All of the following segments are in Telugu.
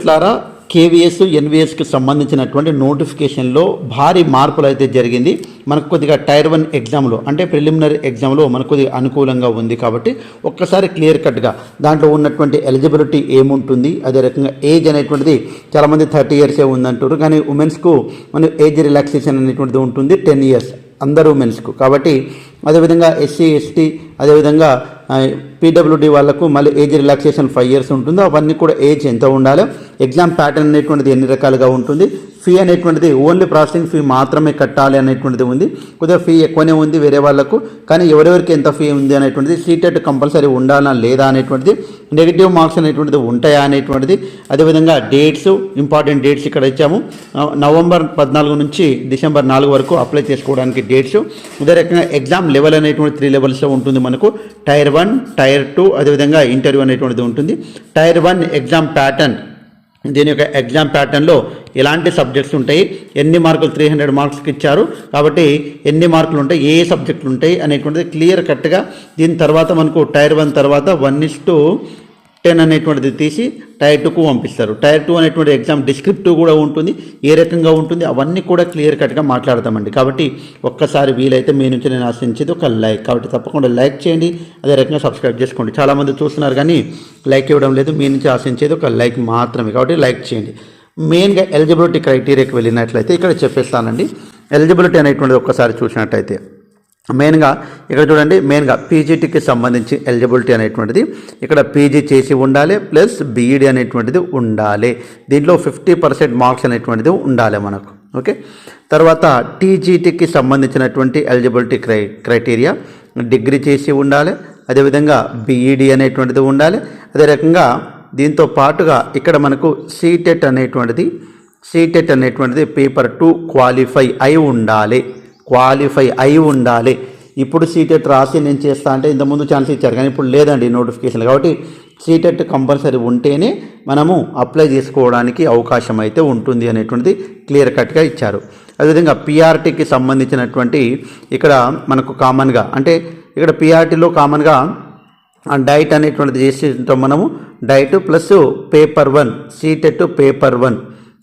ఇట్లారా కేవీఎస్ ఎన్విఎస్కి సంబంధించినటువంటి నోటిఫికేషన్లో భారీ మార్పులు అయితే జరిగింది. మనకు కొద్దిగా టైర్ వన్ ఎగ్జామ్లో అంటే ప్రిలిమినరీ ఎగ్జామ్లో మనకు కొద్దిగా అనుకూలంగా ఉంది కాబట్టి ఒక్కసారి క్లియర్ కట్గా దాంట్లో ఉన్నటువంటి ఎలిజిబిలిటీ ఏముంటుంది అదే రకంగా ఏజ్ అనేటువంటిది చాలామంది థర్టీ ఇయర్సే ఉందంటారు కానీ ఉమెన్స్కు మన ఏజ్ రిలాక్సేషన్ అనేటువంటిది ఉంటుంది టెన్ ఇయర్స్ అందరు ఉమెన్స్కు. కాబట్టి అదేవిధంగా ఎస్సీ ఎస్టీ అదేవిధంగా పీడబ్ల్యూడీ వాళ్ళకు మళ్ళీ ఏజ్ రిలాక్సేషన్ ఫైవ్ ఇయర్స్ ఉంటుందో. అవన్నీ కూడా ఏజ్ ఎంత ఉండాలి ఎగ్జామ్ ప్యాటర్న్ అనేటువంటిది ఎన్ని రకాలుగా ఉంటుంది. ఫీ అనేటువంటిది ఓన్లీ ప్రాసెసింగ్ ఫీ మాత్రమే కట్టాలి అనేటువంటిది ఉంది. కొద్దిగా ఫీ ఎక్కువనే ఉంది వేరే వాళ్ళకు కానీ ఎవరెవరికి ఎంత ఫీ ఉంది అనేటువంటిది సీటెట్ కంపల్సరీ ఉండాలా లేదా అనేటువంటిది నెగిటివ్ మార్క్స్ అనేటువంటిది ఉంటాయా అనేటువంటిది అదేవిధంగా డేట్స్ ఇంపార్టెంట్ డేట్స్ ఇక్కడ ఇచ్చాము. నవంబర్ పద్నాలుగు నుంచి డిసెంబర్ నాలుగు వరకు అప్లై చేసుకోవడానికి డేట్స్ ఇదే రకంగా ఎగ్జామ్ లెవెల్ అనేటువంటి త్రీ లెవెల్స్లో ఉంటుంది మనకు. టైర్ వన్ టైర్ టూ అదేవిధంగా ఇంటర్వ్యూ అనేటువంటిది ఉంటుంది. టైర్ వన్ ఎగ్జామ్ ప్యాటర్న్ దీని యొక్క ఎగ్జామ్ ప్యాటర్న్లో ఇలాంటి సబ్జెక్ట్స్ ఉంటాయి. ఎన్ని మార్కులు త్రీ హండ్రెడ్ మార్క్స్కి ఇచ్చారు. కాబట్టి ఎన్ని మార్కులు ఉంటాయి ఏ సబ్జెక్టులు ఉంటాయి అనేటువంటిది క్లియర్ కట్గా దీని తర్వాత మనకు టైర్ వన్ తర్వాత వన్ ఇస్ టు టెన్ అనేటువంటిది తీసి టైర్ టూకు పంపిస్తారు. టైర్ టూ అనేటువంటి ఎగ్జామ్ డిస్క్రిప్టివ్ కూడా ఉంటుంది ఏ రకంగా ఉంటుంది అవన్నీ కూడా క్లియర్ కట్గా మాట్లాడతామండి. కాబట్టి ఒక్కసారి వీలైతే మీ నుంచి నేను ఆశించేది ఒక లైక్. కాబట్టి తప్పకుండా లైక్ చేయండి అదే రకంగా సబ్స్క్రైబ్ చేసుకోండి. చాలామంది చూస్తున్నారు కానీ లైక్ ఇవ్వడం లేదు మీ నుంచి ఆశించేది ఒక లైక్ మాత్రమే. కాబట్టి లైక్ చేయండి. మెయిన్గా ఎలిజిబిలిటీ క్రైటీరియాకి వెళ్ళినట్లయితే ఇక్కడ చెప్పేస్తానండి. ఎలిజిబిలిటీ అనేటువంటిది ఒక్కసారి చూసినట్టయితే. మెయిన్గా ఇక్కడ చూడండి మెయిన్గా పీజీటీకి సంబంధించి ఎలిజిబిలిటీ అనేటువంటిది ఇక్కడ పీజీ చేసి ఉండాలి ప్లస్ బీఈడి అనేటువంటిది ఉండాలి. దీంట్లో ఫిఫ్టీ పర్సెంట్ మార్క్స్ అనేటువంటిది ఉండాలి మనకు. ఓకే? తర్వాత టీజీటీకి సంబంధించినటువంటి ఎలిజిబిలిటీ క్రై క్రైటీరియా డిగ్రీ చేసి ఉండాలి అదేవిధంగా బీఈడి అనేటువంటిది ఉండాలి అదే రకంగా దీంతో పాటుగా ఇక్కడ మనకు సీటెట్ అనేటువంటిది సీటెట్ అనేటువంటిది పేపర్ టూ క్వాలిఫై అయి ఉండాలి. క్వాలిఫై అయి ఉండాలి. ఇప్పుడు సీటెట్ రాసి నేను చేస్తా అంటే ఇంతకుముందు ఛాన్స్ ఇచ్చారు కానీ ఇప్పుడు లేదండి నోటిఫికేషన్. కాబట్టి సీటెట్ కంపల్సరీ ఉంటేనే మనము అప్లై చేసుకోవడానికి అవకాశం అయితే ఉంటుంది అనేటువంటిది క్లియర్ కట్గా ఇచ్చారు. అదేవిధంగా పిఆర్టీకి సంబంధించినటువంటి ఇక్కడ మనకు కామన్గా అంటే ఇక్కడ పిఆర్టీలో కామన్గా ఆ డైట్ అనేటువంటిది చేసి ఉంటాం మనము DIET plus paper one CTET paper one.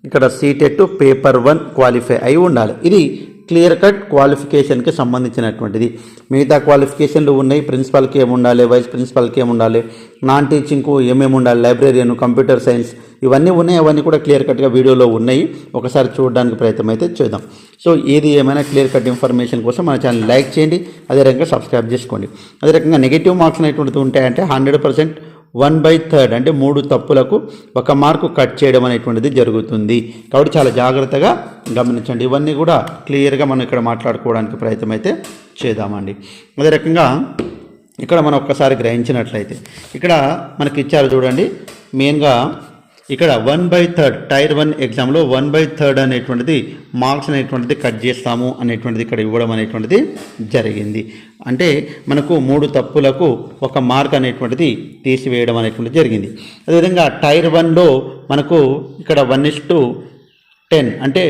ఇక్కడ సీటెట్ పేపర్ వన్ క్వాలిఫై అయి ఉండాలి. ఇది క్లియర్ కట్ క్వాలిఫికేషన్కి సంబంధించినటువంటిది. మిగతా క్వాలిఫికేషన్లు ఉన్నాయి ప్రిన్సిపల్కి ఏమి ఉండాలి వైస్ ప్రిన్సిపల్కి ఏమి ఉండాలి నాన్ టీచింగ్కు ఏమేమి ఉండాలి లైబ్రరీను కంప్యూటర్ సైన్స్ ఇవన్నీ ఉన్నాయి అవన్నీ కూడా క్లియర్ కట్గా వీడియోలో ఉన్నాయి. ఒకసారి చూడడానికి ప్రయత్నం అయితే చేద్దాం. సో ఏది ఏమైనా క్లియర్ కట్ ఇన్ఫర్మేషన్ కోసం మన ఛానల్ లైక్ చేయండి అదే రకంగా సబ్స్క్రైబ్ చేసుకోండి. అదే రకంగా నెగిటివ్ మార్క్స్ అనేటువంటిది ఉంటాయంటే hundred percent one by third అంటే మూడు తప్పులకు ఒక మార్కు కట్ చేయడం అనేటువంటిది జరుగుతుంది. కాబట్టి చాలా జాగ్రత్తగా గమనించండి. ఇవన్నీ కూడా క్లియర్గా మనం ఇక్కడ మాట్లాడుకోవడానికి ప్రయత్నం అయితే చేద్దామండి. అదే రకంగా ఇక్కడ మనం ఒక్కసారి గ్రహించినట్లయితే ఇక్కడ మనకి ఇచ్చారు చూడండి మెయిన్గా ఇక్కడ one by third tier one ఎగ్జామ్లో వన్ బై థర్డ్ అనేటువంటిది మార్క్స్ అనేటువంటిది కట్ చేస్తాము అనేటువంటిది ఇక్కడ ఇవ్వడం అనేటువంటిది జరిగింది. అంటే మనకు మూడు తప్పులకు ఒక మార్క్ అనేటువంటిది తీసివేయడం అనేటువంటిది జరిగింది. అదేవిధంగా టైర్ వన్లో మనకు ఇక్కడ వన్ ఇస్ టు టెన్ అంటే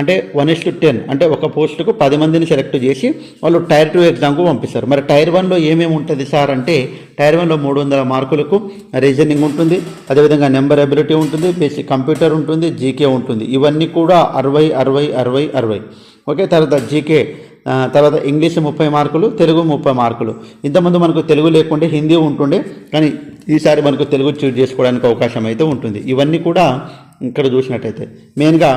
అంటే వన్ ఇస్ టు టెన్ అంటే ఒక పోస్టుకు పది మందిని సెలెక్ట్ చేసి వాళ్ళు టైర్ టూ ఎగ్జామ్కు పంపిస్తారు. మరి టైర్ వన్లో ఏమేమి ఉంటుంది సార్ అంటే టైర్ వన్లో మూడు వందల మార్కులకు రీజనింగ్ ఉంటుంది అదేవిధంగా నెంబర్ అబిలిటీ ఉంటుంది బేసిక్ కంప్యూటర్ ఉంటుంది జీకే ఉంటుంది. ఇవన్నీ కూడా అరవై అరవై అరవై అరవై. ఓకే తర్వాత జీకే తర్వాత ఇంగ్లీష్ ముప్పై మార్కులు తెలుగు ముప్పై మార్కులు. ఇంతకుముందు మనకు తెలుగు లేకుంటే హిందీ ఉంటుండే కానీ ఈసారి మనకు తెలుగు చూజ్ చేసుకోవడానికి అవకాశం అయితే ఉంటుంది. ఇవన్నీ కూడా ఇక్కడ చూసినట్టయితే. మెయిన్గా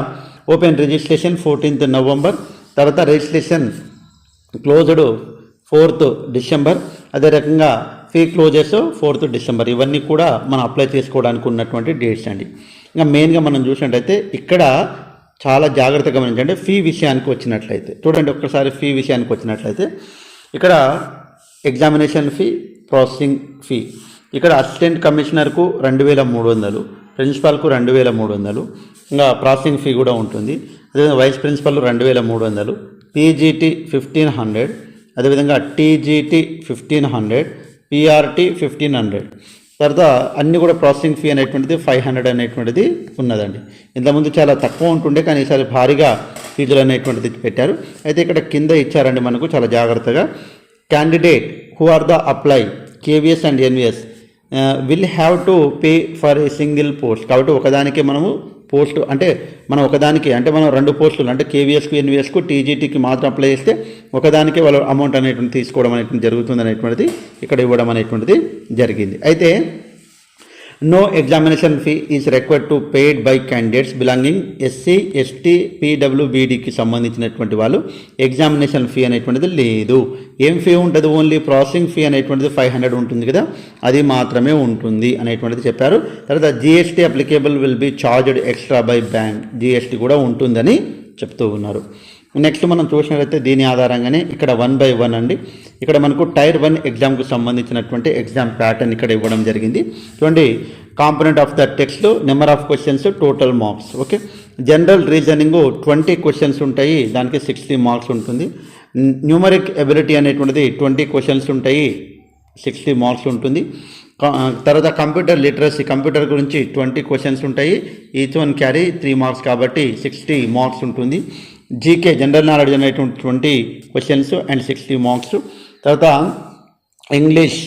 ఓపెన్ రిజిస్ట్రేషన్ ఫోర్టీన్త్ నవంబర్ తర్వాత రిజిస్ట్రేషన్ క్లోజ్డ్ ఫోర్త్ డిసెంబర్ అదే రకంగా ఫీ క్లోజెస్ ఫోర్త్ డిసెంబర్ ఇవన్నీ కూడా మనం అప్లై చేసుకోవడానికి ఉన్నటువంటి డేట్స్ అండి. ఇంకా మెయిన్గా మనం చూసినట్టయితే ఇక్కడ చాలా జాగ్రత్తగా గమనించండి ఫీ విషయానికి వచ్చినట్లయితే. చూడండి ఒక్కసారి ఫీ విషయానికి వచ్చినట్లయితే. ఇక్కడ ఎగ్జామినేషన్ ఫీ ప్రాసెసింగ్ ఫీ ఇక్కడ అసిస్టెంట్ కమిషనర్కు రెండు వేల మూడు వందలు. ప్రిన్సిపాల్కు రెండు వేల మూడు వందలు ఇంకా ప్రాసెసింగ్ ఫీ కూడా ఉంటుంది. అదేవిధంగా వైస్ ప్రిన్సిపల్ రెండు వేల మూడు వందలు పీజీటీ ఫిఫ్టీన్ హండ్రెడ్ అదేవిధంగా TGT fifteen hundred PRT fifteen hundred. తర్వాత అన్నీ కూడా ప్రాసెసింగ్ ఫీ అనేటువంటిది ఫైవ్ హండ్రెడ్ అనేటువంటిది ఉన్నదండి. ఇంతకుముందు చాలా తక్కువ ఉంటుండే కానీ ఈసారి భారీగా ఫీజులు అనేటువంటిది పెట్టారు. అయితే ఇక్కడ కింద ఇచ్చారండి మనకు చాలా జాగ్రత్తగా. Candidate who are the apply KVS and NVS will have to pay for a single post కాబట్టి ఒకదానికి మనము పోస్ట్ అంటే మనం ఒకదానికి అంటే మనం రెండు పోస్టులు అంటే కేవీఎస్కు ఎన్విఎస్కు టీజీటీకి మాత్రం అప్లై చేస్తే ఒకదానికి వాళ్ళు అమౌంట్ అనేటువంటి తీసుకోవడం అనేటువంటి జరుగుతుంది అనేటువంటిది ఇక్కడ ఇవ్వడం అనేటువంటిది జరిగింది. అయితే no examination fee is required to paid by candidates belonging SC ST పీడబ్ల్యూబీడీకి సంబంధించినటువంటి వాళ్ళు. ఎగ్జామినేషన్ ఫీ అనేటువంటిది లేదు. ఏం ఫీ ఉంటుంది? ఓన్లీ ప్రాసెసింగ్ ఫీ అనేటువంటిది ఫైవ్ హండ్రెడ్ ఉంటుంది కదా? అది మాత్రమే ఉంటుంది అనేటువంటిది చెప్పారు. తర్వాత GST applicable will be charged extra by bank GST కూడా ఉంటుందని చెప్తూ ఉన్నారు. నెక్స్ట్ మనం చూసినట్లయితే దీని ఆధారంగానే ఇక్కడ వన్ బై వన్ అండి. ఇక్కడ మనకు టైర్ వన్ ఎగ్జామ్కు సంబంధించినటువంటి ఎగ్జామ్ ప్యాటర్న్ ఇక్కడ ఇవ్వడం జరిగింది. చూడండి component of the text number of questions total marks. Okay? General reasoning twenty questions ఉంటాయి. దానికి సిక్స్టీ మార్క్స్ ఉంటుంది. న్యూమరిక్ ఎబిలిటీ అనేటువంటిది ట్వంటీ క్వశ్చన్స్ ఉంటాయి. సిక్స్టీ మార్క్స్ ఉంటుంది. తర్వాత కంప్యూటర్ లిటరసీ కంప్యూటర్ గురించి ట్వంటీ క్వశ్చన్స్ ఉంటాయి. Each one carry three marks కాబట్టి సిక్స్టీ మార్క్స్ ఉంటుంది. జీకే జనరల్ నాలెడ్జ్ అనేటువంటి twenty questions and sixty marks తర్వాత English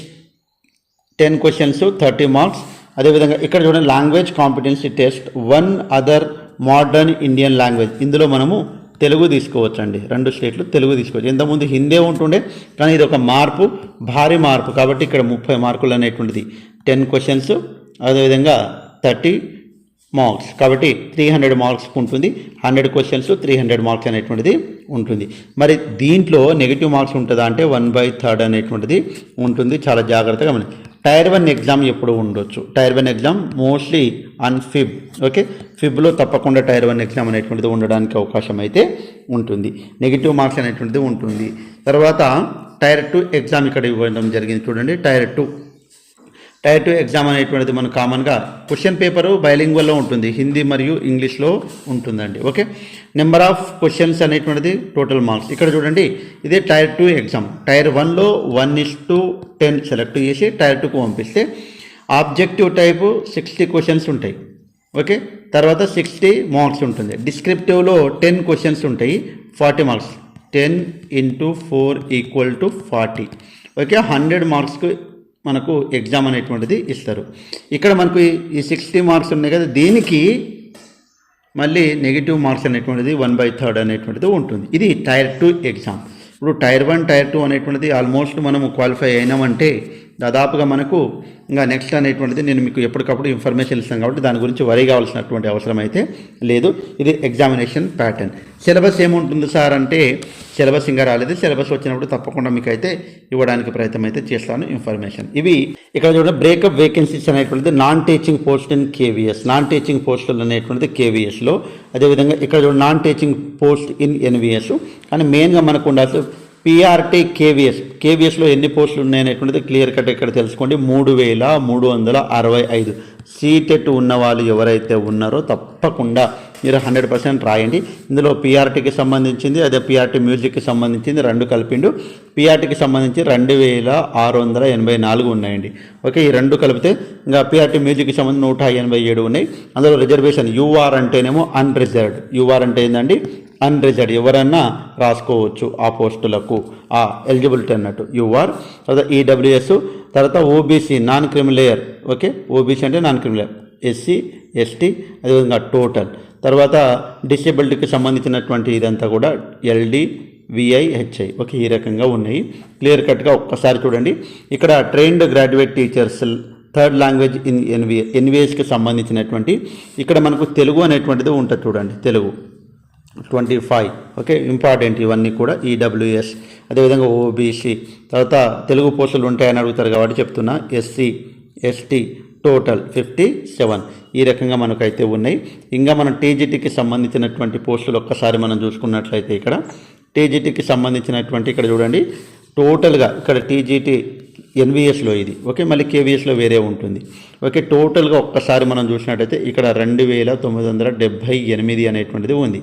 ten questions thirty marks అదేవిధంగా ఇక్కడ చూడండి language competency test one other modern Indian language ఇందులో మనము తెలుగు తీసుకోవచ్చండి. రెండు స్టేట్లు తెలుగు తీసుకోవచ్చు. ఇంతకుముందు హిందీ ఉంటుండే కానీ ఇది ఒక మార్పు భారీ మార్పు. కాబట్టి ఇక్కడ ముప్పై మార్కులు అనేటువంటిది. టెన్ క్వశ్చన్స్ అదేవిధంగా థర్టీ మార్క్స్. కాబట్టి త్రీ హండ్రెడ్ మార్క్స్ ఉంటుంది. Hundred questions three hundred marks అనేటువంటిది ఉంటుంది. మరి దీంట్లో నెగిటివ్ మార్క్స్ ఉంటుందా అంటే వన్ బై థర్డ్ అనేటువంటిది ఉంటుంది. చాలా జాగ్రత్తగా మనం టైర్ వన్ ఎగ్జామ్ ఎప్పుడు ఉండొచ్చు? Tier one exam mostly on Feb okay ఫిబ్లో తప్పకుండా టైర్ వన్ ఎగ్జామ్ అనేటువంటిది ఉండడానికి అవకాశం అయితే ఉంటుంది. నెగిటివ్ మార్క్స్ అనేటువంటిది ఉంటుంది. తర్వాత టైర్ టూ ఎగ్జామ్ ఇక్కడ ఇవ్వడం జరిగింది చూడండి. Tier two tier two exam అనేటువంటిది మనం కామన్గా క్వశ్చన్ పేపరు బైలింగ్వల్లో ఉంటుంది హిందీ మరియు ఇంగ్లీష్లో ఉంటుందండి. ఓకే? నెంబర్ ఆఫ్ క్వశ్చన్స్ అనేటువంటిది టోటల్ మార్క్స్. ఇక్కడ చూడండి ఇదే టైర్ టూ ఎగ్జామ్. టైర్ వన్లో one is to ten select చేసి టైర్ టూకు పంపిస్తే ఆబ్జెక్టివ్ టైపు సిక్స్టీ క్వశ్చన్స్ ఉంటాయి. ఓకే? తర్వాత సిక్స్టీ మార్క్స్ ఉంటుంది. డిస్క్రిప్టివ్లో టెన్ క్వశ్చన్స్ ఉంటాయి forty marks. Ten into four equal to forty. Okay? Hundred మార్క్స్కి మనకు ఎగ్జామ్ అనేటువంటిది ఇస్తారు. ఇక్కడ మనకు ఈ- సిక్స్టీ మార్క్స్ ఉన్నాయి కదా దీనికి మళ్ళీ నెగిటివ్ మార్క్స్ అనేటువంటిది వన్ బై థర్డ్ అనేటువంటిది ఉంటుంది. ఇది టైర్ టూ ఎగ్జామ్ ఇప్పుడు టైర్ వన్ టైర్ టూ అనేటువంటిది ఆల్మోస్ట్ మనము క్వాలిఫై అయినామంటే దాదాపుగా మనకు ఇంకా నెక్స్ట్ అనేటువంటిది నేను మీకు ఎప్పటికప్పుడు ఇన్ఫర్మేషన్ ఇస్తాను కాబట్టి దాని గురించి వరి కావాల్సినటువంటి అవసరం అయితే లేదు. ఇది ఎగ్జామినేషన్ ప్యాటర్న్ సిలబస్ ఏముంటుంది సార్ అంటే సిలబస్ ఇంకా రాలేదు. సిలబస్ వచ్చినప్పుడు తప్పకుండా మీకు అయితే ఇవ్వడానికి ప్రయత్నం అయితే చేస్తాను ఇన్ఫర్మేషన్ ఇవి ఇక్కడ చూడండి బ్రేకప్ వేకెన్సీస్ అనేటువంటిది non teaching post in KVS non teaching పోస్టులు అనేటువంటిది కేవీఎస్లో అదేవిధంగా ఇక్కడ చూడండి non teaching post in NVS కానీ మెయిన్గా మనకు ఉండాల్సి పిఆర్టీ కేవీఎస్ కేవీఎస్లో ఎన్ని పోస్టులు ఉన్నాయనేటువంటిది క్లియర్ కట్ ఇక్కడ తెలుసుకోండి. మూడు వేల మూడు వందల అరవై ఐదు. సీటెట్ ఉన్న వాళ్ళు ఎవరైతే ఉన్నారో తప్పకుండా మీరు హండ్రెడ్ పర్సెంట్ రాయండి. ఇందులో పిఆర్టీకి సంబంధించింది అదే పిఆర్టీ మ్యూజిక్కి సంబంధించింది రెండు కలిపిండు. పిఆర్టీకి సంబంధించి రెండు వేల ఆరు వందల ఎనభై నాలుగు ఉన్నాయండి. ఓకే ఈ రెండు కలిపితే ఇంకా పిఆర్టీ మ్యూజిక్కి సంబంధించి నూట ఎనభై ఏడు ఉన్నాయి. అందులో రిజర్వేషన్ యూఆర్ అంటేనేమో అన్రిజర్వ్డ్ యూఆర్ అంటే ఏంటండి అన్రిజర్డ్ ఎవరన్నా రాసుకోవచ్చు ఆ పోస్టులకు. ఆ ఎలిజిబిలిటీ అన్నట్టు. యూఆర్ తర్వాత ఈడబ్ల్యూఎస్ తర్వాత OBC non creamy layer okay? OBC అంటే non creamy layer SC ST అదేవిధంగా టోటల్ తర్వాత డిసేబిలిటీకి సంబంధించినటువంటి ఇదంతా కూడా ఎల్డి విఐహెచ్ఐ ఓకే? ఈ రకంగా ఉన్నాయి. క్లియర్ కట్గా ఒక్కసారి చూడండి. ఇక్కడ trained graduate teachers third language in NVA ఎన్విఎస్కి సంబంధించినటువంటి ఇక్కడ మనకు తెలుగు అనేటువంటిది ఉంటుంది చూడండి. Telugu. Twenty five. Okay important ఇవన్నీ కూడా ఈడబ్ల్యూఎస్ అదేవిధంగా ఓబీసీ. తర్వాత తెలుగు పోస్టులు ఉంటాయని అడుగుతారు కాబట్టి చెప్తున్నా. SC ST total fifty seven. ఈ రకంగా మనకైతే ఉన్నాయి. ఇంకా మనం టీజీటీకి సంబంధించినటువంటి పోస్టులు ఒక్కసారి మనం చూసుకున్నట్లయితే ఇక్కడ. టీజీటీకి సంబంధించినటువంటి ఇక్కడ చూడండి. టోటల్గా ఇక్కడ టీజీటీ ఎన్విఎస్లో ఇది. ఓకే మళ్ళీ కేవీఎస్లో వేరే ఉంటుంది. ఓకే టోటల్గా ఒక్కసారి మనం చూసినట్టయితే ఇక్కడ రెండు వేల తొమ్మిది వందల డెబ్భై ఎనిమిది అనేటువంటిది ఉంది.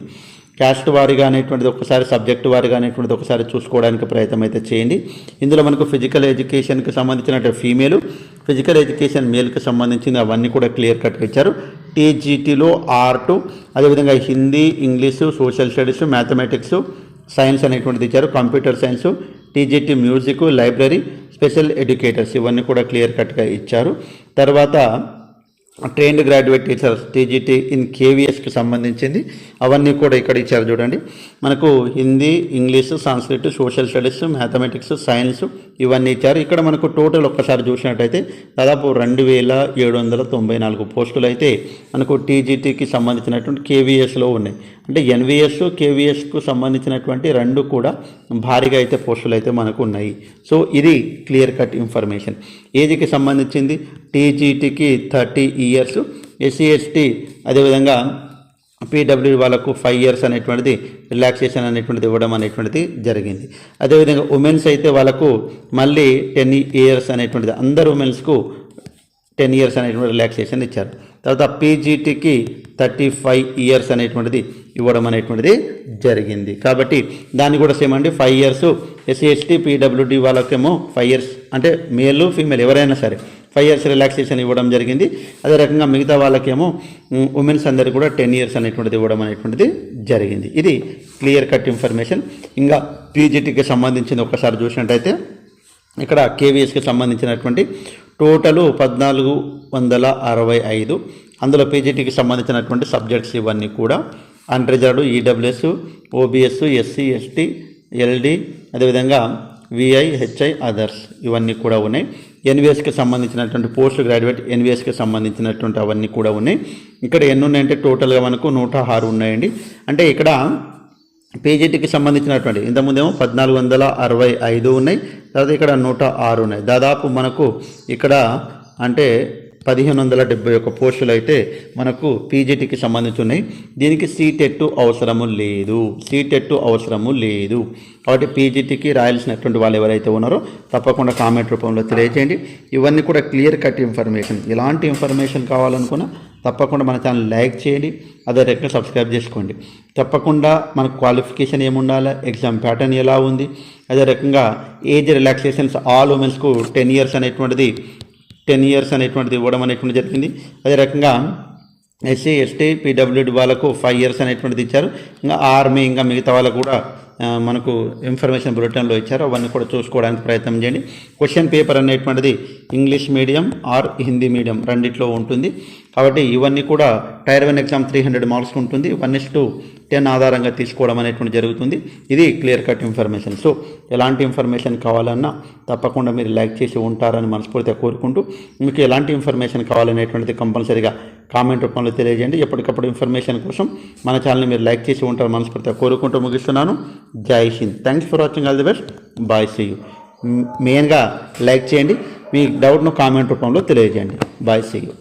క్యాస్ట్ వారీగా అనేటువంటిది ఒకసారి సబ్జెక్ట్ వారీగా అనేటువంటిది ఒకసారి చూసుకోవడానికి ప్రయత్నం అయితే చేయండి. ఇందులో మనకు ఫిజికల్ ఎడ్యుకేషన్కి సంబంధించిన ఫీమేల్ ఫిజికల్ ఎడ్యుకేషన్ మేల్కి సంబంధించిన అవన్నీ కూడా క్లియర్ కట్గా ఇచ్చారు. టీజీటీలో ఆర్ట్ అదేవిధంగా Hindi English social studies mathematics science అనేటువంటిది ఇచ్చారు. Computer science TGT music library special educators ఇవన్నీ కూడా క్లియర్ కట్గా ఇచ్చారు. తర్వాత trained graduate teachers TGT in కేవీఎస్కి సంబంధించింది. అవన్నీ కూడా ఇక్కడ ఇచ్చారు చూడండి. మనకు Hindi English Sanskrit social studies mathematics science ఇవన్నీ ఇచ్చారు. ఇక్కడ మనకు టోటల్ ఒక్కసారి చూసినట్టయితే దాదాపు రెండు వేల ఏడు వందల తొంభై నాలుగు పోస్టులు అయితే మనకు టీజీటీకి సంబంధించినటువంటి కేవీఎస్లో ఉన్నాయి. అంటే ఎన్విఎస్ కేవీఎస్కు సంబంధించినటువంటి రెండు కూడా భారీగా అయితే పోస్టులు అయితే మనకు ఉన్నాయి. సో ఇది క్లియర్ కట్ ఇన్ఫర్మేషన్. ఏజ్కి సంబంధించింది? టీజీటీకి థర్టీ ఇయర్స్. ఎస్సీ ఎస్టీ అదేవిధంగా పీడబ్ల్యూ వాళ్ళకు ఫైవ్ ఇయర్స్ అనేటువంటిది రిలాక్సేషన్ అనేటువంటిది ఇవ్వడం అనేటువంటిది జరిగింది. అదేవిధంగా ఉమెన్స్ అయితే వాళ్ళకు మళ్ళీ టెన్ ఇయర్స్ అనేటువంటిది అందరు ఉమెన్స్కు టెన్ ఇయర్స్ అనేటువంటి రిలాక్సేషన్ ఇచ్చారు. తర్వాత పీజీటీకి థర్టీ ఫైవ్ ఇయర్స్ అనేటువంటిది ఇవ్వడం అనేటువంటిది జరిగింది. కాబట్టి దాన్ని కూడా సేమ్ అండి five years. SC ST PWD వాళ్ళకేమో ఫైవ్ ఇయర్స్. అంటే మేల్ ఫీమేల్ ఎవరైనా సరే ఫైవ్ ఇయర్స్ రిలాక్సేషన్ ఇవ్వడం జరిగింది. అదే రకంగా మిగతా వాళ్ళకేమో ఉమెన్స్ అందరికీ కూడా టెన్ ఇయర్స్ అనేటువంటిది ఇవ్వడం అనేటువంటిది జరిగింది. ఇది క్లియర్ కట్ ఇన్ఫర్మేషన్. ఇంకా పీజీటీకి సంబంధించింది ఒకసారి చూసినట్టయితే ఇక్కడ కేవీఎస్కి సంబంధించినటువంటి టోటలు పద్నాలుగు వందల అరవై ఐదు. అందులో పీజీటీకి సంబంధించినటువంటి సబ్జెక్ట్స్ ఇవన్నీ కూడా unreserved EWS OBC SC ST LD అదేవిధంగా విఐ హెచ్ఐ అదర్స్ ఇవన్నీ కూడా ఉన్నాయి. ఎన్విఎస్కి సంబంధించినటువంటి పోస్ట్ గ్రాడ్యుయేట్ ఎన్విఎస్కి సంబంధించినటువంటి అవన్నీ కూడా ఉన్నాయి. ఇక్కడ ఎన్ని ఉన్నాయంటే టోటల్గా మనకు నూట ఆరు ఉన్నాయండి. అంటే ఇక్కడ పీజీటీకి సంబంధించినటువంటి ఇంతకుముందేమో పద్నాలుగు వందల అరవై ఐదు ఉన్నాయి. తర్వాత ఇక్కడ నూట ఆరు ఉన్నాయి. దాదాపు మనకు ఇక్కడ అంటే పదిహేను వందల డెబ్బై ఒక పోస్టులు అయితే మనకు పీజీటీకి సంబంధించి ఉన్నాయి దీనికి సీటెట్టు అవసరము లేదు. సీటెట్టు అవసరము లేదు. కాబట్టి పీజీటీకి రాయాల్సినటువంటి వాళ్ళు ఎవరైతే ఉన్నారో తప్పకుండా కామెంట్ రూపంలో తెలియజేయండి. ఇవన్నీ కూడా క్లియర్ కట్ ఇన్ఫర్మేషన్. ఎలాంటి ఇన్ఫర్మేషన్ కావాలనుకున్నా తప్పకుండా మన ఛానల్ లైక్ చేయండి. అదే రకంగా సబ్స్క్రైబ్ చేసుకోండి. తప్పకుండా మన క్వాలిఫికేషన్ ఏముండాలి? ఎగ్జామ్ ప్యాటర్న్ ఎలా ఉంది? అదే రకంగా ఏజ్ రిలాక్సేషన్స్ ఆల్ ఉమెన్స్కు టెన్ ఇయర్స్ అనేటువంటిది టెన్ ఇయర్స్ అనేటువంటిది ఇవ్వడం అనేటువంటిది జరిగింది. అదే రకంగా ఎస్సీ ఎస్టీ పీడబ్ల్యూడి వాళ్ళకు ఫైవ్ ఇయర్స్ అనేటువంటిది ఇచ్చారు. ఇంకా ఆర్మీ ఇంకా మిగతా వాళ్ళకు కూడా మనకు ఇన్ఫర్మేషన్ బులెటిన్లో ఇచ్చారు. అవన్నీ కూడా చూసుకోవడానికి ప్రయత్నం చేయండి. క్వశ్చన్ పేపర్ అనేటువంటిది English medium or Hindi medium రెండిట్లో ఉంటుంది. కాబట్టి ఇవన్నీ కూడా tier one exam three hundred marks ఉంటుంది. వన్ ఇస్ టు టెన్ ఆధారంగా తీసుకోవడం అనేటువంటి జరుగుతుంది. ఇది క్లియర్ కట్ ఇన్ఫర్మేషన్. సో ఎలాంటి ఇన్ఫర్మేషన్ కావాలన్నా తప్పకుండా మీరు లైక్ చేసి ఉంటారని మనస్ఫూర్తిగా కోరుకుంటూ మీకు ఎలాంటి ఇన్ఫర్మేషన్ కావాలనేటువంటిది కంపల్సరీగా కామెంట్ రూపంలో తెలియజేయండి. ఎప్పటికప్పుడు ఇన్ఫర్మేషన్ కోసం మన ఛానల్ని మీరు లైక్ చేసి ఉంటారు మనస్ఫూర్తిగా కోరుకుంటూ ముగిస్తున్నాను. జై Hind. Thanks for watching all the best bye see you మెయిన్గా లైక్ చేయండి. మీ డౌట్ను కామెంట్ రూపంలో తెలియజేయండి. Bye see you